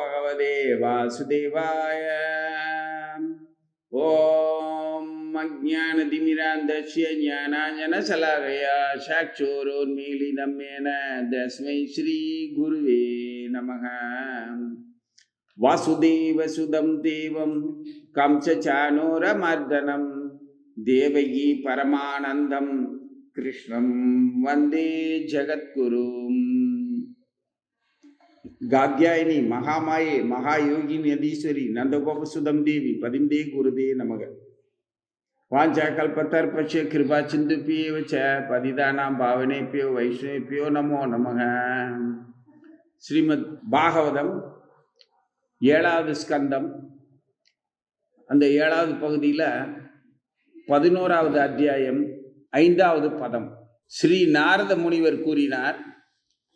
பகவதே வாசுதேவாய ஓம் அஜானதிமிராந்தஸ்ய ஞானாஞ்சனசலாகயா சாட்சோரோன்மீலிதம் மேன தஸ்மை ஸ்ரீ குருவே நமக வாசுதேவசுதம் தேவம் கம்சச்சானோரமர்தனம் தேவகி பரமானந்தம் கிருஷ்ணம் வந்தே ஜகத்குரும் காத்யாயினி மகாமாயே மகாயோகி நதீஸ்வரி நந்தகோபசுதம் தேவி பதிந்தே குருதே நமக வாஞ்சா கல்பத்தர்பட்ச கிருபா சிந்துப்பியேவ ச பதிதானாம் பாவனேப்பியோ வைஷ்ணவேப்பியோ நமோ நமக ஸ்ரீமத் பாகவதம் ஏழாவது ஸ்கந்தம் அந்த ஏழாவது பகுதியில் பதினோராவது அத்தியாயம் ஐந்தாவது பதம். ஸ்ரீ நாரத முனிவர் கூறினார்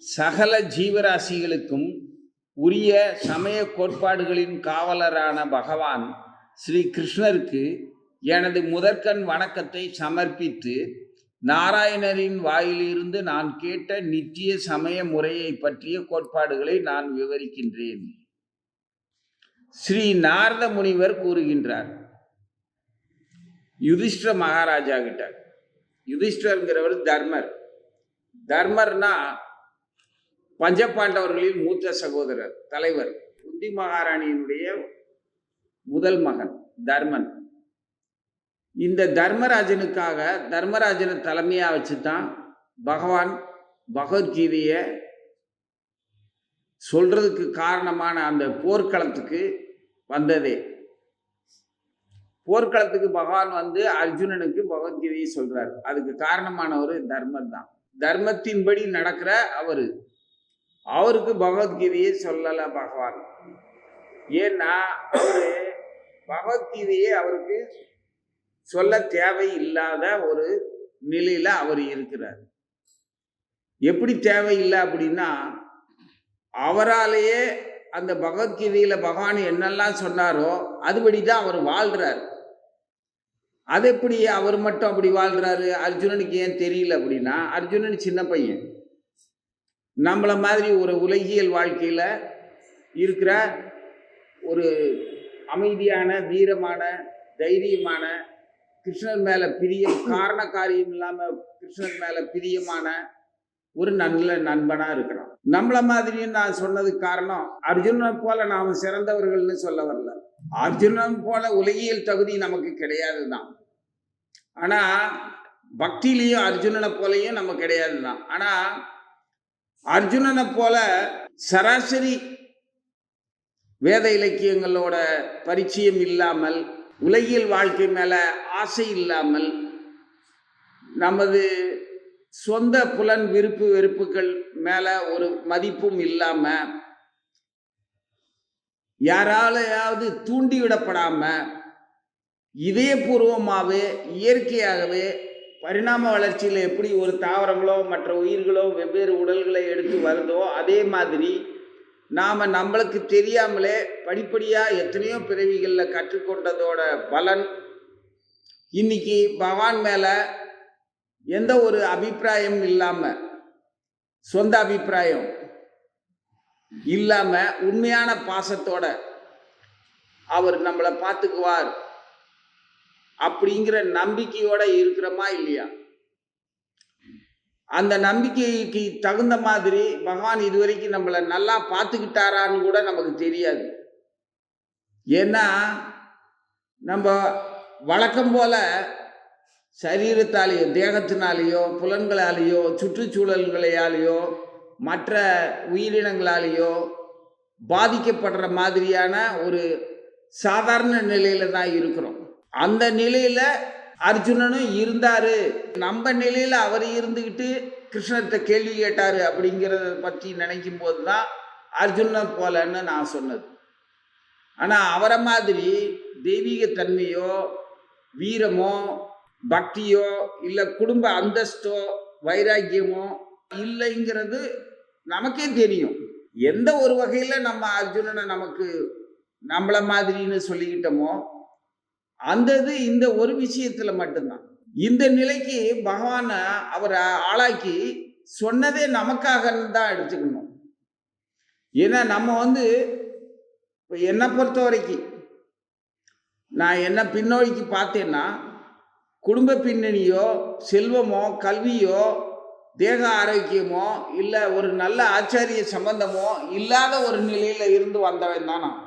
சகல ஜீவராசிகளுக்கும் உரிய சமய கோட்பாடுகளின் காவலரான பகவான் ஸ்ரீ கிருஷ்ணருக்கு எனது முதற்கண் வணக்கத்தை சமர்ப்பித்து நாராயணரின் வாயிலிருந்து நான் கேட்ட நித்திய சமய முறையை பற்றிய கோட்பாடுகளை நான் விவரிக்கின்றேன். ஸ்ரீ நாரத முனிவர் கூறுகின்றார் யுதிஷ்டர் மகாராஜா கிட்ட யுதிஷ்டர்ங்கிறவர் தர்மர். தர்மர்னா பஞ்சபாண்டவர்களின் மூத்த சகோதரர் தலைவர் குந்தி மகாராணியினுடைய முதல் மகன் தர்மன். இந்த தர்மராஜனுக்காக தர்மராஜனை தலைமையா வச்சு தான் பகவான் பகவத்கீதையை சொல்றதுக்கு காரணமான அந்த போர்க்களத்துக்கு வந்ததே. போர்க்களத்துக்கு பகவான் வந்து அர்ஜுனனுக்கு பகவத்கீதையை சொல்றார். அதுக்கு காரணமானவர் தர்மர் தான். தர்மத்தின்படி நடக்கிற அவரு. அவருக்கு பகவத்கீதையை சொல்லலை பகவான். ஏன்னா அவரு பகவத்கீதையை அவருக்கு சொல்ல தேவை இல்லாத ஒரு நிலையில அவர் இருக்கிறார். எப்படி தேவையில்லை அப்படின்னா அவராலேயே அந்த பகவத்கீதையில பகவான் என்னெல்லாம் சொன்னாரோ அதுபடி தான் அவர் வாழ்றார். அது எப்படி அவர் மட்டும் அப்படி வாழ்றாரு? அர்ஜுனனுக்கு ஏன் தெரியல அப்படின்னா அர்ஜுனன் சின்ன பையன். நம்மளை மாதிரி ஒரு உலகியல் வாழ்க்கையில் இருக்கிற ஒரு அமைதியான வீரமான தைரியமான கிருஷ்ணன் மேலே பிரியம் காரண காரியம் இல்லாமல் கிருஷ்ணன் மேலே பிரியமான ஒரு நல்ல நண்பனாக இருக்கிறான். நம்மள மாதிரியும் நான் சொன்னதுக்கு காரணம் அர்ஜுனனை போல நாம் சிறந்தவர்கள்னு சொல்ல வரல. அர்ஜுனன் போல உலகியல் தகுதி நமக்கு கிடையாது தான் ஆனால் பக்தியிலையும் அர்ஜுனனை போலையும் நம்ம கிடையாது தான் ஆனால் அர்ஜுனனை போல சராசரி வேத இலக்கியங்களோட பரிச்சயம் இல்லாமல் உலகியல் வாழ்க்கை மேல ஆசை இல்லாமல் நமது சொந்த புலன் விருப்பு வெறுப்புகள் மேல ஒரு மதிப்பும் இல்லாம யாராலையாவது தூண்டிவிடப்படாம இதயபூர்வமாகவே இயற்கையாகவே பரிணாம வளர்ச்சியில் எப்படி ஒரு தாவரங்களோ மற்ற உயிர்களோ வெவ்வேறு உடல்களை எடுத்து வருதோ அதே மாதிரி நாம் நம்மளுக்கு தெரியாமலே படிப்படியாக எத்தனையோ பிறவிகளில் கற்றுக்கொண்டதோட பலன் இன்னைக்கு பகவான் மேலே எந்த ஒரு அபிப்பிராயம் இல்லாமல் சொந்த அபிப்பிராயம் இல்லாமல் உண்மையான பாசத்தோட அவர் நம்மளை பார்த்துக்குவார். அப்படிங்கிற நம்பிக்கையோட இருக்கிறோமா இல்லையா? அந்த நம்பிக்கைக்கு தகுந்த மாதிரி பகவான் இதுவரைக்கும் நம்மளை நல்லா பார்த்துக்கிட்டாரான்னு கூட நமக்கு தெரியாது. ஏன்னா நம்ம வழக்கம் போல சரீரத்தாலேயோ தேகத்தினாலேயோ புலன்களாலேயோ சுற்றுச்சூழல்களையாலேயோ மற்ற உயிரினங்களாலேயோ பாதிக்கப்படுற மாதிரியான ஒரு சாதாரண நிலையில தான் இருக்கிறோம். அந்த நிலையில அர்ஜுனனும் இருந்தாரு. நம்ம நிலையில அவர் இருந்துக்கிட்டு கிருஷ்ணர்கிட்ட கேள்வி கேட்டாரு அப்படிங்கிறத பற்றி நினைக்கும் போது தான் அர்ஜுனன் போலன்னு நான் சொன்னது. ஆனால் அவரை மாதிரி தெய்வீக தன்மையோ வீரமோ பக்தியோ இல்லை குடும்ப அந்தஸ்தோ வைராக்கியமோ இல்லைங்கிறது நமக்கே தெரியும். எந்த ஒரு வகையில் நம்ம அர்ஜுனனை நமக்கு நம்மள மாதிரின்னு சொல்லிக்கிட்டோமோ அந்த இது இந்த ஒரு விஷயத்துல மட்டும்தான். இந்த நிலைக்கு பகவானை அவரை ஆளாக்கி சொன்னதே நமக்காக தான் எடுத்துக்கணும். ஏன்னா நம்ம வந்து இப்போ என்னை பொறுத்த வரைக்கும் நான் என்ன பின்னோக்கி பார்த்தேன்னா குடும்ப பின்னணியோ செல்வமோ கல்வியோ தேக ஆரோக்கியமோ இல்லை ஒரு நல்ல ஆச்சாரிய சம்பந்தமோ இல்லாத ஒரு நிலையில் இருந்து வந்தவன் தான் நான்.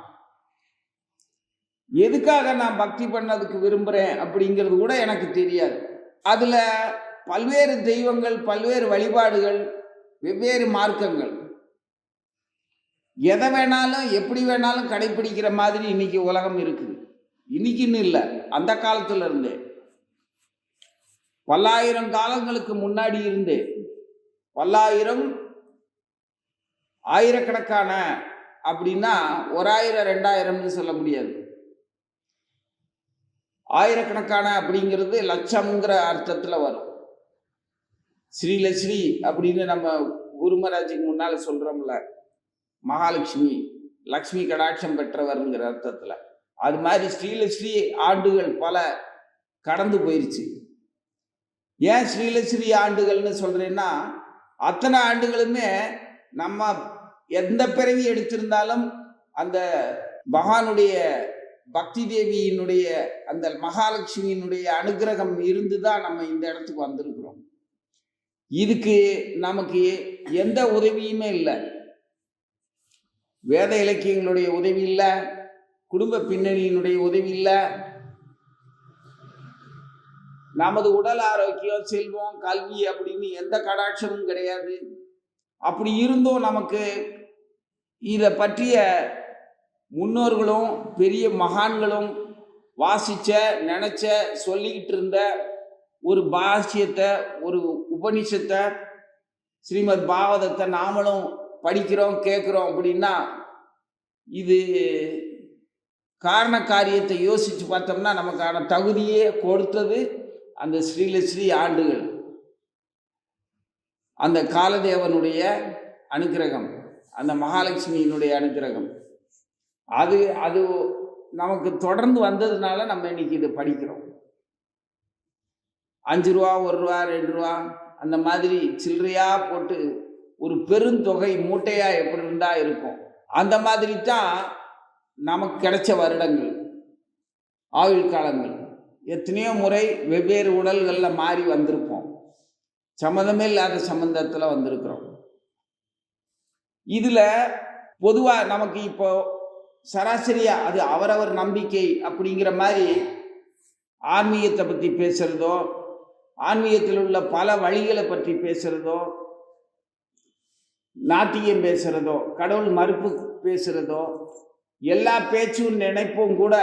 எதுக்காக நான் பக்தி பண்ணதுக்கு விரும்புகிறேன் அப்படிங்கிறது கூட எனக்கு தெரியாது. அதில் பல்வேறு தெய்வங்கள் பல்வேறு வழிபாடுகள் வெவ்வேறு மார்க்கங்கள். எதை வேணாலும் எப்படி வேணாலும் கடைப்பிடிக்கிற மாதிரி இன்னைக்கு உலகம் இருக்குது. இன்னைக்குன்னு இல்லை. அந்த காலத்துல இருந்தே. பல்லாயிரம் காலங்களுக்கு முன்னாடி இருந்தே. பல்லாயிரம் ஆயிரக்கணக்கான அப்படின்னா ஒரு ஆயிரம் ரெண்டாயிரம்னு சொல்ல முடியாது. ஆயிரக்கணக்கான அப்படிங்கிறது லட்சம்ங்கிற அர்த்தத்தில் வரும். ஸ்ரீலட்சுமி அப்படின்னு நம்ம குருமராஜுக்கு முன்னால் சொல்கிறோம்ல மகாலட்சுமி லக்ஷ்மி கடாட்சம் பெற்றவருங்கிற அர்த்தத்தில். அது மாதிரி ஸ்ரீலஸ்ரீ ஆண்டுகள் பல கடந்து போயிருச்சு. ஏன் ஸ்ரீலஸ்ரீ ஆண்டுகள்னு சொல்கிறேன்னா அத்தனை ஆண்டுகளுமே நம்ம எந்த பிறவி எடுத்திருந்தாலும் அந்த பகவானுடைய பக்தி தேவியினுடைய அந்த மகாலட்சுமியினுடைய அனுகிரகம் இருந்து தான் நம்ம இந்த இடத்துக்கு வந்திருக்கிறோம். இதுக்கு நமக்கு எந்த உதவியுமே இல்லை. வேத இலக்கியங்களுடைய உதவி இல்லை. குடும்ப பின்னணியினுடைய உதவி இல்லை. நமது உடல் ஆரோக்கியம் செல்வம் கல்வி அப்படின்னு எந்த கடாட்சமும் கிடையாது. அப்படி இருந்தும் நமக்கு இதை பற்றிய முன்னோர்களும் பெரிய மகான்களும் வாசிச்ச நினச்ச சொல்லிக்கிட்டு இருந்த ஒரு பாஷ்யத்தை ஒரு உபனிஷத்தை ஸ்ரீமத் பாவதத்தை நாமளும் படிக்கிறோம் கேட்குறோம் அப்படின்னா இது காரண காரியத்தை யோசித்து பார்த்தோம்னா நமக்கான தகுதியே கொடுத்தது அந்த ஸ்ரீலஸ்ரீ ஆண்டுகள். அந்த காலதேவனுடைய அனுக்கிரகம் அந்த மகாலட்சுமியினுடைய அனுக்கிரகம். அது அது நமக்கு தொடர்ந்து வந்ததுனால நம்ம இன்னைக்கு இது படிக்கிறோம். அஞ்சு ரூபா ஒரு ரூபா ரெண்டு ரூபா அந்த மாதிரி சில்லறையாக போட்டு ஒரு பெருந்தொகை மூட்டையாக எப்படி இருந்தால் இருக்கும். அந்த மாதிரி தான் நமக்கு கிடைச்ச வருடங்கள் ஆயுள் காலங்கள். எத்தனையோ முறை வெவ்வேறு உடல்களில் மாறி வந்திருப்போம். சம்மந்தமே இல்லாத சம்மந்தத்தில் வந்திருக்கிறோம். இதில் பொதுவாக நமக்கு இப்போ சராசரியா அது அவரவர் நம்பிக்கை அப்படிங்கிற மாதிரி ஆன்மீகத்தை பற்றி பேசுகிறதோ ஆன்மீகத்தில் உள்ள பல வழிகளை பற்றி பேசுகிறதோ நாட்டியம் பேசுகிறதோ கடவுள் மறுப்பு பேசுகிறதோ எல்லா பேச்சும் நினைப்பும் கூட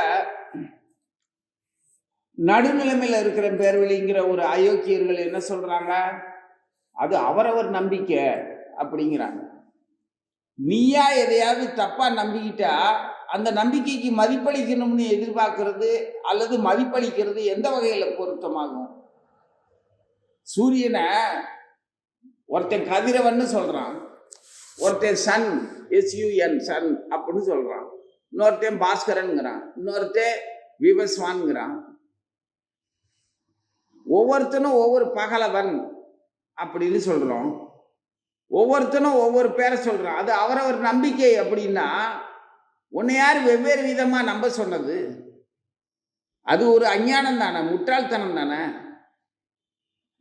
நடுநிலைமையில் இருக்கிற பேர்வழிங்கிற ஒரு அயோக்கியர்கள் என்ன சொல்றாங்க? அது அவரவர் நம்பிக்கை அப்படிங்கிறாங்க. நீயா எதையாவது தப்பா நம்பிக்கிட்டா அந்த நம்பிக்கைக்கு மதிப்பளிக்கணும்னு எதிர்பார்க்கறது அல்லது மதிப்பளிக்கிறது எந்த வகையில பொருத்தமாகும்? சூரியனை ஒருத்தன் கதிரவன்னு சொல்றான். ஒருத்தன் சன் எஸ்யூஎன் சன் அப்படின்னு சொல்றான். இன்னொருத்தன் பாஸ்கரனுங்கிறான். இன்னொருத்தன் விவஸ்வான்ங்கிறான். ஒவ்வொருத்தனும் ஒவ்வொரு பகலவன் அப்படின்னு சொல்றோம். ஒவ்வொருத்தனும் ஒவ்வொரு பேரை சொல்கிறான் அது அவரவர் நம்பிக்கை அப்படின்னா உன்னை யார் வெவ்வேறு விதமாக நம்ப சொன்னது? அது ஒரு அஞ்ஞானம் தானே முட்டாள்தனம் தானே?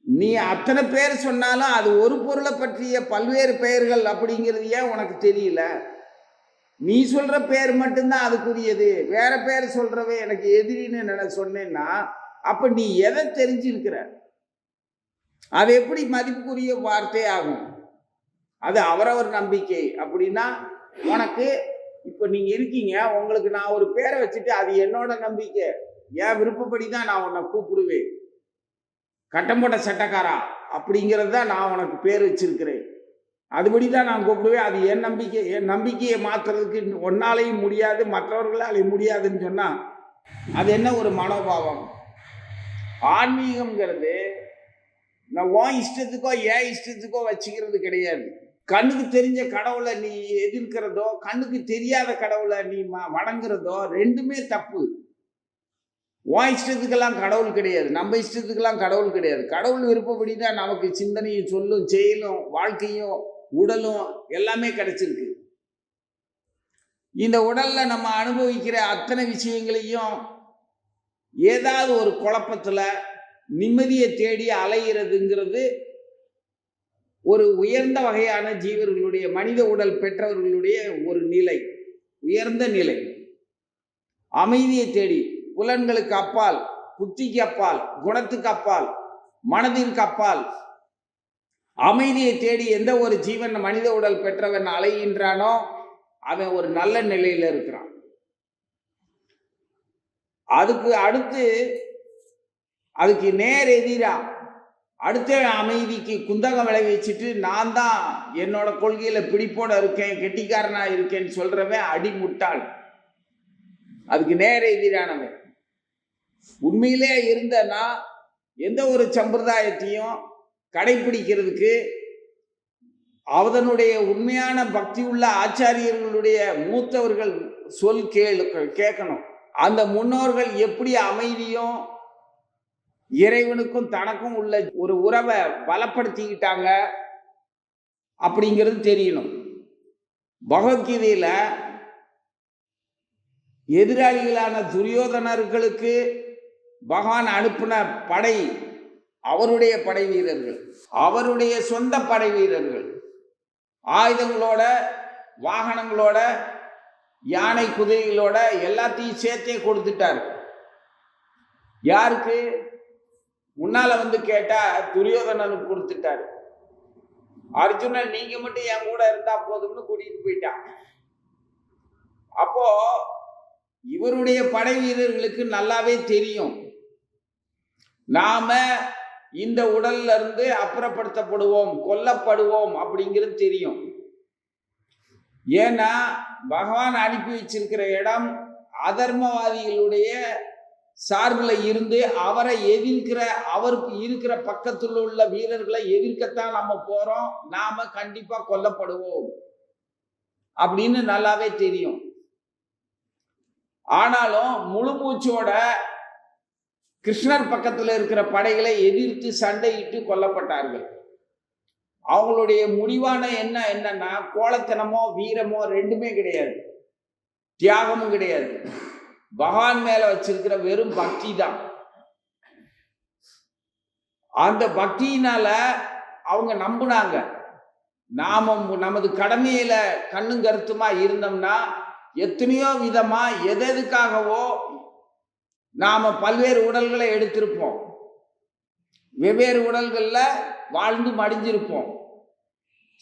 நீ அத்தனை பேர் சொன்னாலும் அது ஒரு பொருளை பற்றிய பல்வேறு பெயர்கள் அப்படிங்கிறது ஏன் உனக்கு தெரியல? நீ சொல்ற பேர் மட்டும்தான் அதுக்குரியது. வேற பேர் சொல்றவே எனக்கு எதிரின்னு நினை சொன்னேன்னா அப்ப நீ எதை தெரிஞ்சிருக்கிற? அது எப்படி மதிப்புக்குரிய வார்த்தை ஆகும்? அது அவரவர் நம்பிக்கை. அப்படின்னா உனக்கு இப்போ நீங்க இருக்கீங்க உங்களுக்கு நான் ஒரு பேரை வச்சுட்டு அது என்னோட நம்பிக்கை. என் விருப்பப்படி தான் நான் உன்னை கூப்பிடுவேன். கட்டம்போட்ட சட்டக்காரா? அப்படிங்கிறது தான் நான் உனக்கு பேர் வச்சிருக்கிறேன். அதுபடி தான் நான் கூப்பிடுவேன். அது என் நம்பிக்கை. என் நம்பிக்கையை மாற்றுறதுக்கு ஒன்னாலையும் முடியாது மற்றவர்களாலையும் முடியாதுன்னு சொன்னால் அது என்ன ஒரு மனோபாவம்? ஆன்மீகம்ங்கிறது நான் உன் இஷ்டத்துக்கோ ஏன் இஷ்டத்துக்கோ வச்சுக்கிறது கிடையாது. கண்ணுக்கு தெரிஞ்ச கடவுளை நீ எதிர்க்கிறதோ கண்ணுக்கு தெரியாத கடவுளை நீ வணங்குறதோ ரெண்டுமே தப்பு. உன் இஷ்டத்துக்கெல்லாம் கடவுள் கிடையாது. நம்ம இஷ்டத்துக்கெல்லாம் கடவுள் கிடையாது. கடவுள் விருப்பப்படி தான் நமக்கு சிந்தனையும் சொல்லும் செயலும் வாழ்க்கையும் உடலும் எல்லாமே கிடைச்சிருக்கு. இந்த உடலில் நம்ம அனுபவிக்கிற அத்தனை விஷயங்களையும் ஏதாவது ஒரு குழப்பத்தில் நிம்மதியை தேடி அலைகிறதுங்கிறது ஒரு உயர்ந்த வகையான ஜீவர்களுடைய மனித உடல் பெற்றவர்களுடைய ஒரு நிலை உயர்ந்த நிலை. அமைதியை தேடி புலன்களுக்கு அப்பால் புத்திக்கு அப்பால் குணத்துக்கு அப்பால் மனதிற்கு அப்பால். அமைதியை தேடி எந்த ஒரு ஜீவன் மனித உடல் பெற்றவன் அலைகின்றானோ அவன் ஒரு நல்ல நிலையில இருக்கிறான். அதுக்கு அடுத்து அதுக்கு நேர் எதிரா அடுத்த அமைதிக்கு குந்தகம் விளைவிச்சிட்டு நான் தான் என்னோட கொள்கையில பிடிப்போட இருக்கேன் கெட்டிக்காரனா இருக்கேன்னு சொல்றவன் அடிமுட்டாள். அதுக்கு நேர எதிரானவன். உண்மையிலே இருந்தனா எந்த ஒரு சம்பிரதாயத்தையும் கடைபிடிக்கிறதுக்கு அவதனுடைய உண்மையான பக்தி உள்ள ஆச்சாரியர்களுடைய மூத்தவர்கள் சொல் கேளு கேட்கணும். அந்த முன்னோர்கள் எப்படி அமைதியும் இறைவனுக்கும் தனக்கும் உள்ள ஒரு உறவை பலப்படுத்திக்கிட்டாங்க அப்படிங்கிறது தெரியணும். பகவத்கீதையில் எதிராளிகளான துரியோதனர்களுக்கு பகவான் அனுப்பின படை அவருடைய படை வீரர்கள் அவருடைய சொந்த படை வீரர்கள். ஆயுதங்களோட வாகனங்களோட யானை குதிரைகளோட எல்லாத்தையும் சேர்த்தே கொடுத்துட்டார். யாருக்கு? முன்னால வந்து கேட்டா துரியோதனனுக்கு கொடுத்துட்டாரு. அர்ஜுனன் நீங்க மட்டும் என் கூட இருந்தா போதும்னு கூட்டிட்டு போயிட்டான். அப்போ இவருடைய படை வீரர்களுக்கு நல்லாவே தெரியும். நாம இந்த உடல்ல இருந்து அப்புறப்படுத்தப்படுவோம் கொல்லப்படுவோம் அப்படிங்கிறது தெரியும். ஏன்னா பகவான் அனுப்பி வச்சிருக்கிற இடம் அதர்மவாதிகளுடைய சார்பில் இருந்து அவரை எதிர்க்கிற அவருக்கு இருக்கிற பக்கத்தில் உள்ள வீரர்களை எதிர்க்கத்தான் நம்ம போறோம். நாம கண்டிப்பா கொல்லப்படுவோம். அப்படின்னு நல்லாவே தெரியும். ஆனாலும் முழு மூச்சோட கிருஷ்ணர் பக்கத்தில் இருக்கிற படைகளை எதிர்த்து சண்டையிட்டு கொல்லப்பட்டார்கள். அவங்களுடைய முடிவான என்ன என்னன்னா கோலத்தனமோ வீரமோ ரெண்டுமே கிடையாது. தியாகமும் கிடையாது. பகவான் மேல வச்சிருக்கிற வெறும் பக்தி தான் அந்த பக்தியினால அவங்க நம்புனாங்க. நாம நமது கடமையில கண்ணும் கருத்துமா இருந்தோம்னா எத்தனையோ விதமா எதெதுக்காகவோ நாம பல்வேறு உடல்களை எடுத்திருப்போம். வெவ்வேறு உடல்களில் வாழ்ந்து மடிஞ்சிருப்போம்.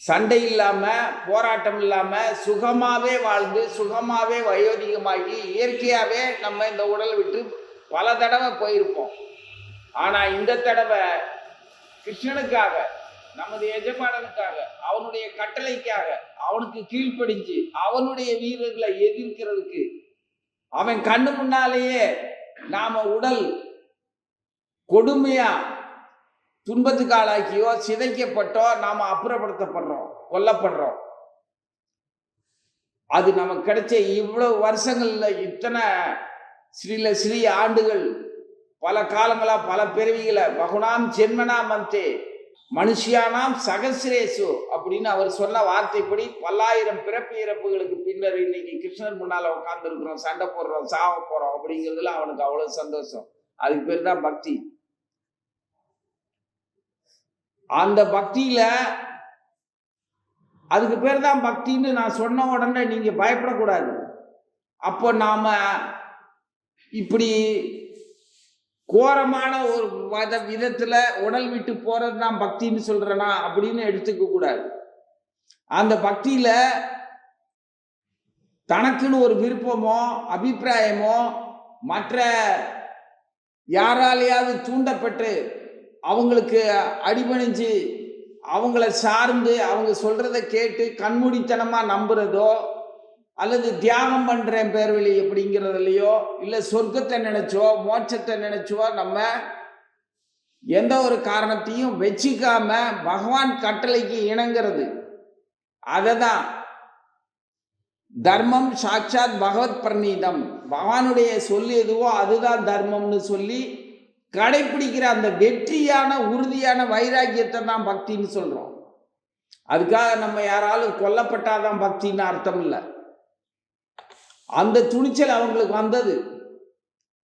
சண்டை இல்லாமல் போராட்டம் இல்லாமல் சுகமாகவே வாழ்ந்து சுகமாகவே வயோதிகமாகி இயற்கையாகவே நம்ம இந்த உடலை விட்டு பல தடவை போயிருப்போம். ஆனால் இந்த தடவை கிருஷ்ணனுக்காக நமது எஜமானனுக்காக அவனுடைய கட்டளைக்காக அவனுக்கு கீழ்ப்படிஞ்சு அவனுடைய வீரர்களை எதிர்க்கிறதுக்கு அவன் கண்ணு முன்னாலேயே நாம உடல் கொடுமையாக துன்பத்துக்கு ஆளாக்கியோ சிதைக்கப்பட்டோ நாம் அப்புறப்படுத்தப்படுறோம் கொல்லப்படுறோம். அது நமக்கு கிடைச்ச இவ்வளவு வருஷங்கள்ல இத்தனை ஸ்ரீல ஸ்ரீ ஆண்டுகள் பல காலங்களா பல பிறவிகளை பகுனாம் ஜென்மனாம் மந்தே மனுஷியானாம் சகசிரேசு அப்படின்னு அவர் சொன்ன வார்த்தைப்படி பல்லாயிரம் பிறப்பு இறப்புகளுக்கு பின்னர் இன்னைக்கு கிருஷ்ணன் முன்னால உட்காந்துருக்குறோம் சண்டை போடுறோம் சாவ போறோம் அப்படிங்கிறதுல அவனுக்கு அவ்வளவு சந்தோஷம். அதுக்கு பேர் தான் பக்தி. அந்த பக்தியில் அதுக்கு பேர் தான் பக்தின்னு நான் சொன்ன உடனே நீங்கள் பயப்படக்கூடாது. அப்போ நாம் இப்படி கோரமான ஒரு வித விதத்தில் உடல் விட்டு போகிறது தான் பக்தின்னு சொல்கிறேனா அப்படின்னு எடுத்துக்க கூடாது. அந்த பக்தியில் தனக்குன்னு ஒரு விருப்பமோ அபிப்பிராயமோ மற்ற யாராலையாவது தூண்டப்பட்டு அவங்களுக்கு அடிபணிஞ்சு அவங்கள சார்ந்து அவங்க சொல்கிறத கேட்டு கண்மூடித்தனமாக நம்புறதோ அல்லது தியாகம் பண்ணுறேன் பேர்வழி அப்படிங்கிறதுலையோ இல்லை சொர்க்கத்தை நினைச்சோ மோட்சத்தை நினைச்சோ நம்ம எந்த ஒரு காரணத்தையும் வச்சுக்காம பகவான் கட்டளைக்கு இணங்கிறது. அதை தான் தர்மம் சாட்சாத் பகவத் பிரணீதம் பகவானுடைய சொல்லி எதுவோ அதுதான் தர்மம்னு சொல்லி கடைபிடிக்கிற அந்த வெற்றியான உறுதியான வைராக்கியத்தை தான் பக்தின்னு சொல்றோம். அதுக்காக நம்ம யாராலும் கொல்லப்பட்டாதான் பக்தின்னு அர்த்தம் இல்லை. அந்த துணிச்சல் அவங்களுக்கு வந்தது.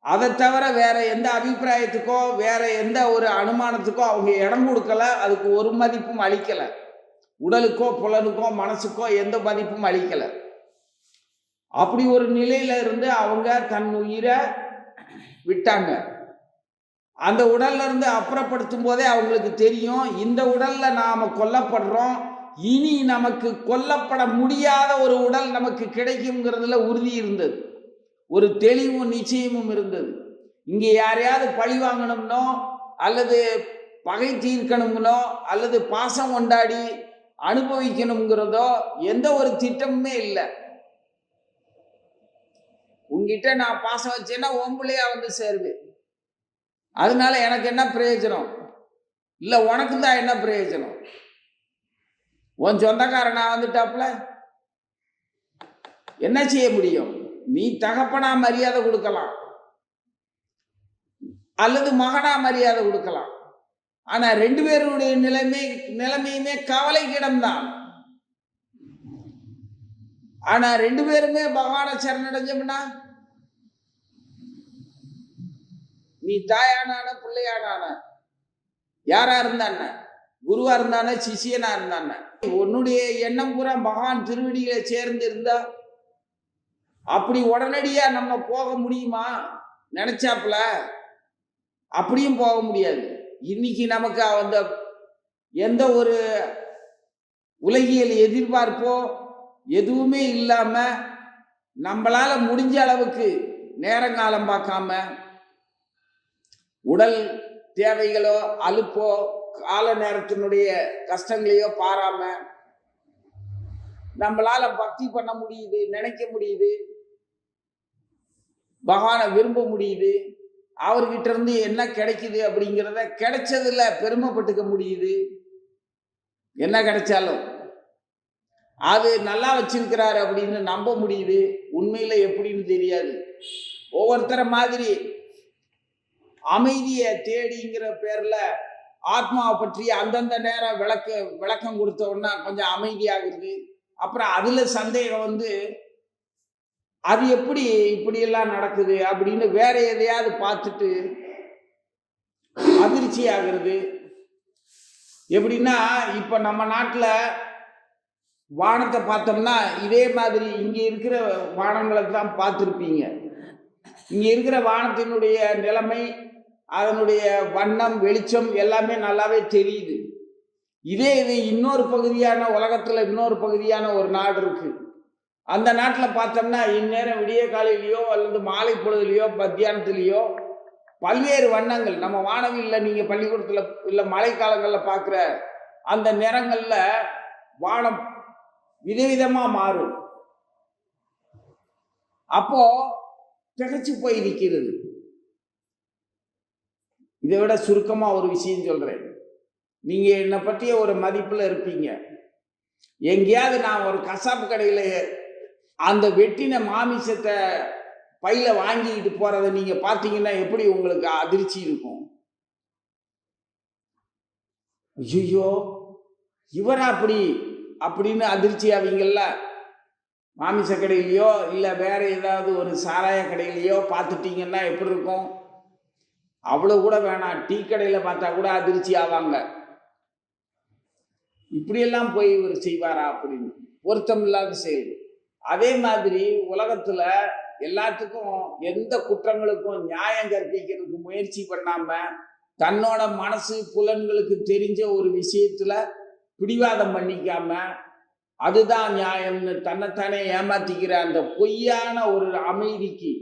அதை தவிர வேற எந்த அபிப்பிராயத்துக்கோ வேற எந்த ஒரு அனுமானத்துக்கோ அவங்க இடம் கொடுக்கல. அதுக்கு ஒரு மதிப்பும் அளிக்கல. உடலுக்கோ புலனுக்கோ மனசுக்கோ எந்த மதிப்பும் அளிக்கல. அப்படி ஒரு நிலையில இருந்து அவங்க தன் உயிரை விட்டாங்க. அந்த உடல்லிருந்து அப்புறப்படுத்தும் போதே அவங்களுக்கு தெரியும் இந்த உடல்ல நாம கொல்லப்படுறோம். இனி நமக்கு கொல்லப்பட முடியாத ஒரு உடல் நமக்கு கிடைக்குங்கிறதுல உறுதி இருந்தது. ஒரு தெளிவும் நிச்சயமும் இருந்தது. இங்கே யாரையாவது பழி வாங்கணும்னோ அல்லது பகை தீர்க்கணும்னோ அல்லது பாசம் கொண்டாடி அனுபவிக்கணுங்கிறதோ எந்த ஒரு திட்டமுமே இல்லை. உங்ககிட்ட நான் பாசம் வச்சேன்னா உம்பிள்ளையா வந்து சேருது. அதனால எனக்கு என்ன பிரயோஜனம்? இல்லை உனக்கு தான் என்ன பிரயோஜனம்? உன் சொந்தக்காரனா வந்துட்டாப்புல? என்ன செய்ய முடியும்? நீ தகப்பனா மரியாதை கொடுக்கலாம். அல்லது மகனா மரியாதை கொடுக்கலாம். ஆனா ரெண்டு பேருடைய நிலைமை நிலைமையுமே கவலைக்கிடம்தான். ஆனா ரெண்டு பேருமே பகவான சரணடைஞ்சோம்னா நீ தாயானான பிள்ளையானான. யாரா இருந்தான குருவா இருந்தான சிஷியனா இருந்தான உன்னுடைய எண்ணம் பூரா மகான் திருவடிகளை சேர்ந்து இருந்தா? அப்படி உடனடியா நம்ம போக முடியுமா? நினைச்சாப்புல? அப்படியும் போக முடியாது. இன்னைக்கு நமக்கு அந்த எந்த ஒரு உலகியல் எதிர்பார்ப்போ எதுவுமே இல்லாம நம்மளால முடிஞ்ச அளவுக்கு நேரங்காலம் பார்க்காம உடல் தேவைகளோ அலுப்போ கால நேரத்தினுடைய கஷ்டங்களையோ பாராம நம்மளால பக்தி பண்ண முடியுது நினைக்க முடியுது பகவானை விரும்ப முடியுது அவர்கிட்ட இருந்து என்ன கிடைக்குது அப்படிங்கிறத கிடைச்சதுல பெருமைப்பட்டுக்க முடியுது. என்ன கிடைச்சாலும். அது நல்லா வச்சிருக்கிறாரு அப்படின்னு நம்ப முடியுது. உண்மையில எப்படின்னு தெரியாது. ஒவ்வொருத்தர மாதிரி அமைதியை தேடிங்கிற பேர்ல ஆத்மாவை பற்றி அந்தந்த நேரம் விளக்க விளக்கம் கொடுத்த உடனே கொஞ்சம் அமைதியாகிறது அப்புறம் அதுல சந்தேகம் வந்து அது எப்படி இப்படி எல்லாம் நடக்குது அப்படின்னு வேற எதையாவது பார்த்துட்டு அதிர்ச்சி ஆகிறது எப்படின்னா இப்ப நம்ம நாட்டில் வானத்தை பார்த்தோம்னா இதே மாதிரி இங்க இருக்கிற வானங்களை தான் பார்த்துருப்பீங்க. இங்க இருக்கிற வானத்தினுடைய நிலைமை அதனுடைய வண்ணம் வெளிச்சம் எல்லாமே நல்லாவே தெரியுது. இதே இது இன்னொரு பகுதியான உலகத்தில் இன்னொரு பகுதியான ஒரு நாடு இருக்கு. அந்த நாட்டில் பார்த்தோம்னா இந்நேரம் விடிய காலையிலையோ அல்லது மாலை பொழுதுலையோ மத்தியானத்துலேயோ பல்வேறு வண்ணங்கள். நம்ம வானவியில் நீங்கள் பள்ளிக்கூடத்தில் இல்லை மழைக்காலங்களில் பார்க்குற அந்த நிறங்களில் வானம் விதவிதமாக மாறும். அப்போ திகச்சு போய் நிற்கிறது. இதை விட சுருக்கமாக ஒரு விஷயம் சொல்கிறேன் நீங்கள் என்னை பற்றிய ஒரு மதிப்பில் இருப்பீங்க. எங்கேயாவது நான் ஒரு கசாப்பு கடையில் அந்த வெட்டின மாமிசத்தை பையில வாங்கிக்கிட்டு போகிறத நீங்கள் பார்த்தீங்கன்னா எப்படி உங்களுக்கு அதிர்ச்சி இருக்கும்? ஐயோ இவரா அப்படி? அப்படின்னு அதிர்ச்சி ஆவீங்கல்ல மாமிச கடையிலையோ இல்லை வேற ஏதாவது ஒரு சாராய கடையிலையோ பார்த்துட்டீங்கன்னா எப்படி இருக்கும்? அவ்வளோ கூட வேணாம். டீ கடையில் பார்த்தா கூட அதிர்ச்சி ஆவாங்க. இப்படியெல்லாம் போய் இவர் செய்வாரா அப்படின்னு. பொருத்தம் இல்லாத செயல் அதே மாதிரி உலகத்துல எல்லாத்துக்கும் எந்த குற்றங்களுக்கும் நியாயம் கற்பிக்கிறதுக்கு முயற்சி பண்ணாம தன்னோட மனசு புலன்களுக்கு தெரிஞ்ச ஒரு விஷயத்துல பிடிவாதம் பண்ணிக்காம அதுதான் நியாயம்னு தன்னைத்தானே ஏமாத்திக்கிற அந்த பொய்யான ஒரு அமைதிக்கு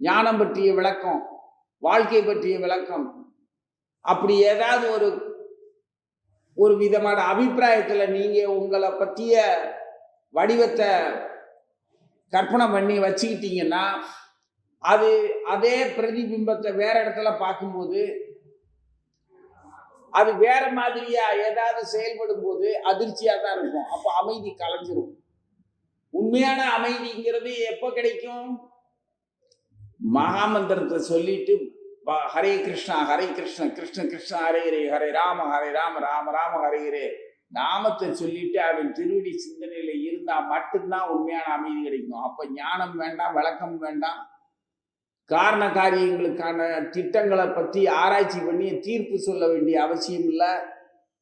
ஞானம் பற்றிய விளக்கம் வாழ்க்கை பற்றிய விளக்கம். அப்படி ஏதாவது ஒரு ஒரு விதமான அபிப்பிராயத்தில் நீங்கள் உங்களை பற்றிய வடிவத்தை கற்பனை பண்ணி வச்சுக்கிட்டீங்கன்னா அது அதே பிரதிபிம்பத்தை வேற இடத்துல பார்க்கும்போது அது வேற மாதிரியா ஏதாவது செயல்படும் போது அதிர்ச்சியா தான் இருக்கும். அப்போ அமைதி கலைஞ்சிரும். உண்மையான அமைதிங்கிறது எப்போ கிடைக்கும்? மகாமந்திரத்தை சொல்லிட்டு ஹரே கிருஷ்ணா ஹரே கிருஷ்ண கிருஷ்ண கிருஷ்ண ஹரே ஹரே ஹரே ராம ஹரே ராம ராம ராம ஹரே ஹரே. நாமத்தை சொல்லிட்டு அவன் திருவடி சிந்தனையில இருந்தா மட்டும்தான் உண்மையான அமைதி கிடைக்கும். அப்ப ஞானம் வேண்டாம் விளக்கம் வேண்டாம். காரண காரியங்களுக்கான திட்டங்களை பத்தி ஆராய்ச்சி பண்ணி தீர்ப்பு சொல்ல வேண்டிய அவசியம் இல்லை.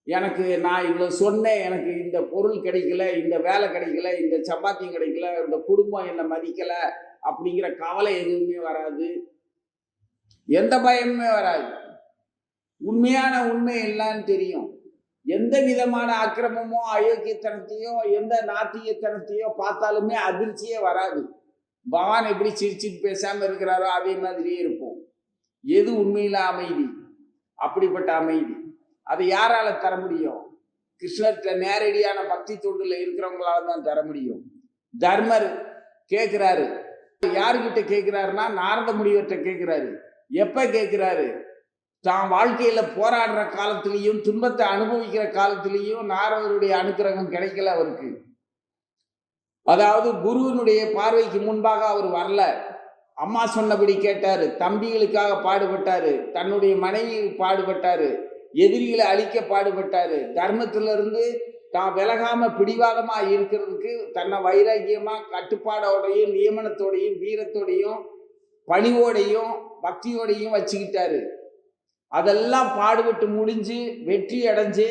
எனக்கு நான் இவ்வளோ சொன்னேன் எனக்கு இந்த பொருள் கிடைக்கல இந்த வேலை கிடைக்கல இந்த சப்பாத்தியும் கிடைக்கல இந்த குடும்பம் என்னை மதிக்கலை அப்படிங்கிற கவலை எதுவுமே வராது. எந்த பயமுமே வராது. உண்மையான உண்மை இல்லைன்னு தெரியும். எந்த விதமான அக்கிரமமோ அயோக்கியத்தனத்தையோ எந்த நாத்தியத்தனத்தையோ பார்த்தாலுமே அதிர்ச்சியே வராது. பகவான் எப்படி சிரிச்சிட்டு பேசாமல் இருக்கிறாரோ அதே மாதிரியே இருப்போம். எது உண்மையில் அமைதி? அப்படிப்பட்ட அமைதி. அதை யாரால தர முடியும்? கிருஷ்ணர்கிட்ட நேரடியான பக்தி தொண்டுல இருக்கிறவங்களால தான் தர முடியும். தர்மர் கேட்கிறாரு யாருக்கிட்ட கேட்கிறாருன்னா நாரத முனிவர்கிட்ட கேட்கிறாரு எப்ப கேட்கிறாரு தான் வாழ்க்கையில போராடுற காலத்திலையும் துன்பத்தை அனுபவிக்கிற காலத்திலையும் நாரதருடைய அனுக்கிரகம் கிடைக்கல அவருக்கு. அதாவது குருவினுடைய பார்வைக்கு முன்பாக அவர் வரல. அம்மா சொன்னபடி கேட்டாரு தம்பிகளுக்காக பாடுபட்டாரு தன்னுடைய மனைவி பாடுபட்டாரு. எதிரிகளை அழிக்க பாடுபட்டாரு. தர்மத்திலிருந்து தான் விலகாம பிடிவாதமா இருக்கிறதுக்கு தன்னை வைராக்கியமா கட்டுப்பாடோடையும் நியமனத்தோடையும் வீரத்தோடையும் பணிவோடையும் பக்தியோடையும் வச்சுக்கிட்டாரு. அதெல்லாம் பாடுபட்டு முடிஞ்சு வெற்றி அடைஞ்சு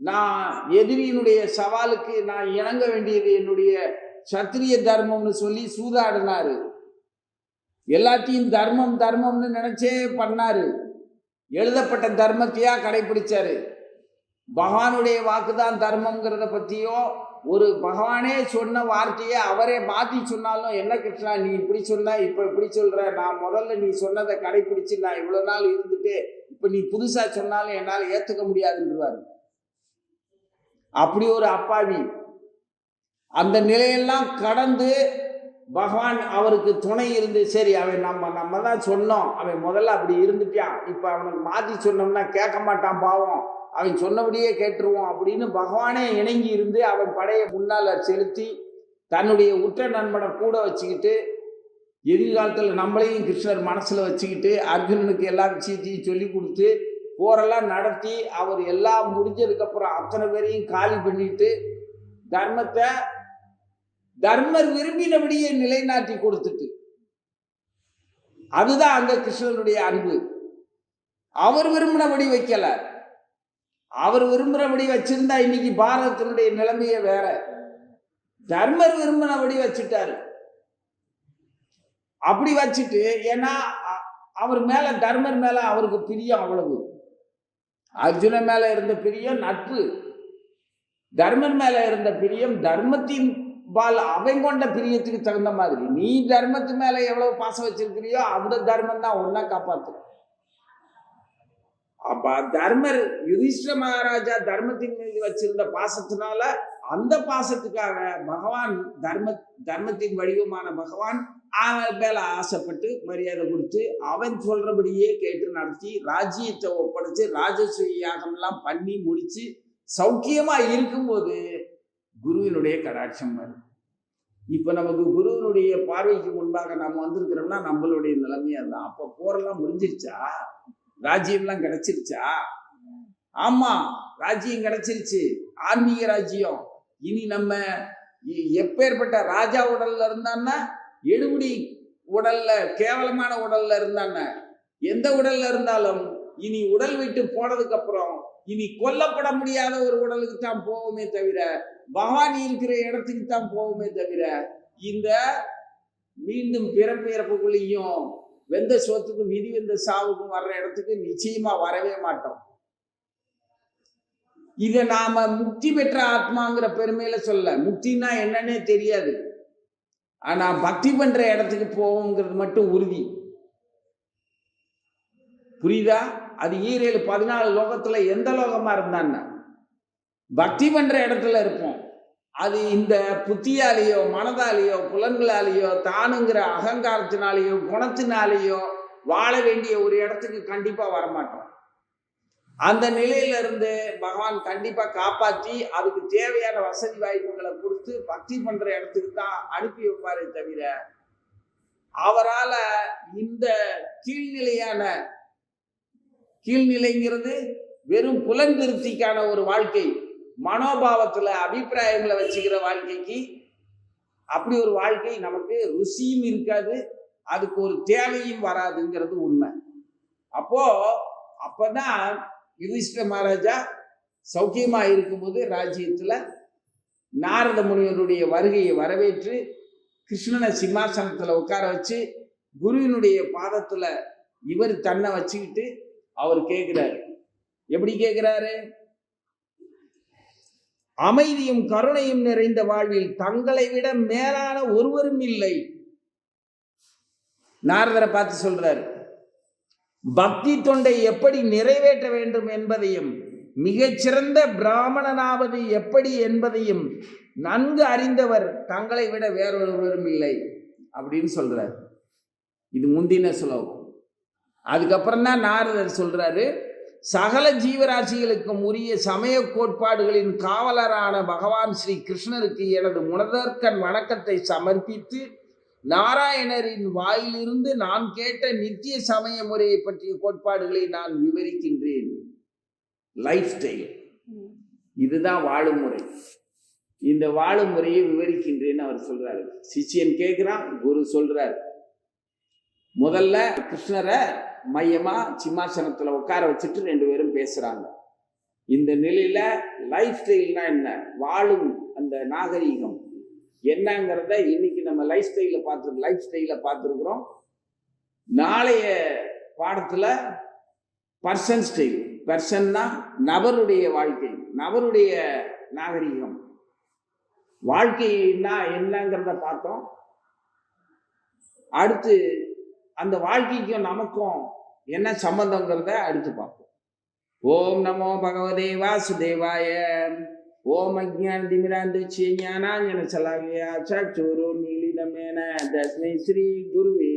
நான் எதிரியினுடைய சவாலுக்கு நான் இணங்க வேண்டியது என்னுடைய சத்திரிய தர்மம்னு சொல்லி சூதாடினாரு. எல்லாத்தையும் தர்மம் தர்மம்னு நினைச்சே பண்ணாரு. எழுதப்பட்ட தர்மத்தையா கடைபிடிச்சாரு பகவானுடைய வாக்குதான் தர்மம்ங்கிறத பத்தியோ ஒரு பகவானே சொன்ன வார்த்தையை அவரே மாத்தி சொன்னாலும் என்ன கிருஷ்ணா நீ இப்படி சொன்ன இப்ப இப்படி சொல்ற நான் முதல்ல நீ சொன்னதை கடைபிடிச்சு நான் இவ்வளவு நாள் இருந்துட்டு இப்ப நீ புதுசா சொன்னாலும் என்னால் ஏத்துக்க முடியாதுன்றவாரு. அப்படி ஒரு அப்பாவி. அந்த நிலையெல்லாம் கடந்து பகவான் அவருக்கு துணை இருந்து சரி அவன் நம்ம நம்ம தான் சொன்னோம். அவன் முதல்ல அப்படி இருந்துட்டான். இப்போ அவனுக்கு மாற்றி சொன்னோம்னா கேட்க மாட்டான் பாவம். அவன் சொன்னபடியே கேட்டுருவோம் அப்படின்னு பகவானே இணங்கி இருந்து அவன் படையை முன்னால் செலுத்தி தன்னுடைய உற்ற நண்பனை கூட வச்சுக்கிட்டு எதிர்காலத்தில் நம்மளையும் கிருஷ்ணர் மனசில் வச்சுக்கிட்டு அர்ஜுனனுக்கு எல்லா விஷயத்தையும் சொல்லி கொடுத்து போரெல்லாம் நடத்தி அவர் எல்லாம் முடிஞ்சதுக்கப்புறம் அத்தனை பேரையும் காலி பண்ணிட்டு தர்மத்தை தர்மர் விரும்பினபடியே நிலைநாட்டி கொடுத்துட்டு. அதுதான் அங்க கிருஷ்ணனுடைய அன்பு. அவர் விரும்பினபடி வைக்கல. அவர் விரும்புகிறபடி வச்சிருந்தா இன்னைக்கு பாரதத்தினுடைய நிலைமையே வேற. தர்மர் விரும்பினபடி வச்சுட்டாரு. அப்படி வச்சுட்டு ஏன்னா அவர் மேல தர்மர் மேல அவருக்கு பிரியம் அவ்வளவு. அர்ஜுன மேல இருந்த பிரியம் நட்பு. தர்மன் மேல இருந்த பிரியம் தர்மத்தின் பால் அவன் கொண்ட பிரியத்துக்கு தகுந்த மாதிரி. நீ தர்மத்து மேலே எவ்வளவு பாசம் வச்சிருக்கிறியோ அந்த தர்மம் தான் ஒன்னா காப்பாத்து அப்ப தர்மர் யுதிஷ்ட மகாராஜா தர்மத்தின் மீது வச்சிருந்த பாசத்தினால அந்த பாசத்துக்காக பகவான் தர்ம தர்மத்தின் வடிவமான பகவான் அவன் மேல ஆசைப்பட்டு மரியாதை கொடுத்து அவன் சொல்றபடியே கேட்டு நடத்தி ராஜ்யத்தை ஒப்படைச்சு ராஜசூய யாகம்லாம் பண்ணி முடிச்சு சௌக்கியமா இருக்கும்போது குருவினுடைய கடாட்சம் வரும் இப்போ நமக்கு குருவினுடைய பார்வைக்கு முன்பாக நம்ம வந்திருக்கிறோம்னா நம்மளுடைய நிலைமையா தான் அப்போ போரெல்லாம் முடிஞ்சிருச்சா? ராஜ்யம்லாம் கிடைச்சிருச்சா? ஆமா ராஜ்யம் கிடைச்சிருச்சு. ஆன்மீக ராஜ்யம். இனி நம்ம எ- எப்பேற்பட்ட ராஜா உடல்ல இருந்தான்னா எடுபடி உடல்ல கேவலமான உடல்ல இருந்தான்னா எந்த உடல்ல இருந்தாலும் இனி உடல் விட்டு போனதுக்கு அப்புறம் இனி கொல்லப்பட முடியாத ஒரு உடலுக்கு தான் போவோமே தவிர பவானி இருக்கிற இடத்துக்கு தான் போகுமே தவிர இந்த மீண்டும் பிறப்பு இறப்புக்குள்ளேயும் வெந்த சோத்துக்கும் விதி வெந்த சாவுக்கும் வர்ற இடத்துக்கு நிச்சயமா வரவே மாட்டோம். இதை நாம முக்தி பெற்ற ஆத்மாங்கிற பெருமையில சொல்ல முக்தினா என்னன்னே தெரியாது. ஆனா பக்தி பண்ற இடத்துக்கு போவோங்கிறது மட்டும் உறுதி. புரியுதா? அது ஈரேழு பதினாலு லோகத்துல எந்த லோகமா இருந்தான்னா பக்தி பண்ற இடத்துல இருப்போம். அது இந்த புத்தியாலேயோ மனதாலேயோ புலன்களாலேயோ தானுங்கிற அகங்காரத்தினாலேயோ குணத்தினாலேயோ வாழ வேண்டிய ஒரு இடத்துக்கு கண்டிப்பா வரமாட்டோம். அந்த நிலையிலிருந்து பகவான் கண்டிப்பா காப்பாற்றி அதுக்கு தேவையான வசதி வாய்ப்புகளை கொடுத்து பக்தி பண்ற இடத்துக்கு தான் அனுப்பி வைப்பாரே தவிர அவரால இந்த கீழ்நிலையான கீழ்நிலைங்கிறது வெறும் புலன் திருப்திக்கான ஒரு வாழ்க்கை மனோபாவத்துல அபிப்பிராயங்களை வச்சுக்கிற வாழ்க்கைக்கு அப்படி ஒரு வாழ்க்கை நமக்கு ருசியும் இருக்காது அதுக்கு ஒரு தேவையும் வராதுங்கிறது உண்மை. அப்போ அப்பதான் யுதிஷ்ட மகாராஜா சௌக்கியமா இருக்கும்போது ராஜ்யத்துல நாரத முனிவருடைய வருகையை வரவேற்று கிருஷ்ணனை சிம்மாசனத்துல உட்கார வச்சு குருவினுடைய பாதத்துல இவர் தன்னை வச்சுக்கிட்டு அவர் கேட்கிறாரு எப்படி கேட்கிறாரு அமைதியும் கருணையும் நிறைந்த வாழ்வில் தங்களை விட மேலான ஒருவரும் இல்லை. நாரதரை பார்த்து சொல்றார் பக்தி தொண்டை எப்படி நிறைவேற்ற வேண்டும் என்பதையும் மிகச்சிறந்த பிராமணனாவது எப்படி என்பதையும் நன்கு அறிந்தவர் தங்களை விட வேறொருவரும் இல்லை அப்படின்னு சொல்றார். இது முந்தின சுலோகம் அதுக்கப்புறம் தான் நாரதர் சொல்றாரு சகல ஜீவராசிகளுக்கும் உரிய சமய கோட்பாடுகளின் காவலரான பகவான் ஸ்ரீ கிருஷ்ணருக்கு எனது முனதற்கன் வணக்கத்தை சமர்ப்பித்து நாராயணரின் வாயிலிருந்து நான் கேட்ட நித்திய சமய முறையை பற்றிய கோட்பாடுகளை நான் விவரிக்கின்றேன். லைஃப் ஸ்டைல் இதுதான் வாழும் முறை. இந்த வாழும் முறையை விவரிக்கின்றேன்னு அவர் சொல்றாரு. சிஷ்யன் கேட்கிறான் குரு சொல்றாரு. முதல்ல கிருஷ்ணரை மையமா சிம்மாசனத்துல உட்கார வச்சுட்டு ரெண்டு பேரும் பேசுறாங்க. இந்த நிலையில லைஃப் ஸ்டைல்னா என்ன? வாழும் அந்த நாகரீகம். என்னங்கிறத இன்னைக்கு நம்ம லைஃப் ஸ்டைல பார்த்து லைஃப் ஸ்டைல பார்த்துருக்குறோம். நாளைய பாடத்துல பர்சன் ஸ்டைல் பர்சன்னா நபருடைய வாழ்க்கை நபருடைய நாகரிகம். வாழ்க்கைனா என்னங்கிறத பார்த்தோம். அடுத்து அந்த வாழ்க்கைக்கும் நமக்கும் என்ன சம்பந்தங்கிறத அடுத்து பார்ப்போம். ஓம் நமோ பகவதே வாசுதேவாய. ஓம் அஜ்ஞான திமிராந்து ஞானாஞ்சன சலாகியா சூரு நீலிதமேன. தஸ்மை ஸ்ரீ குருவே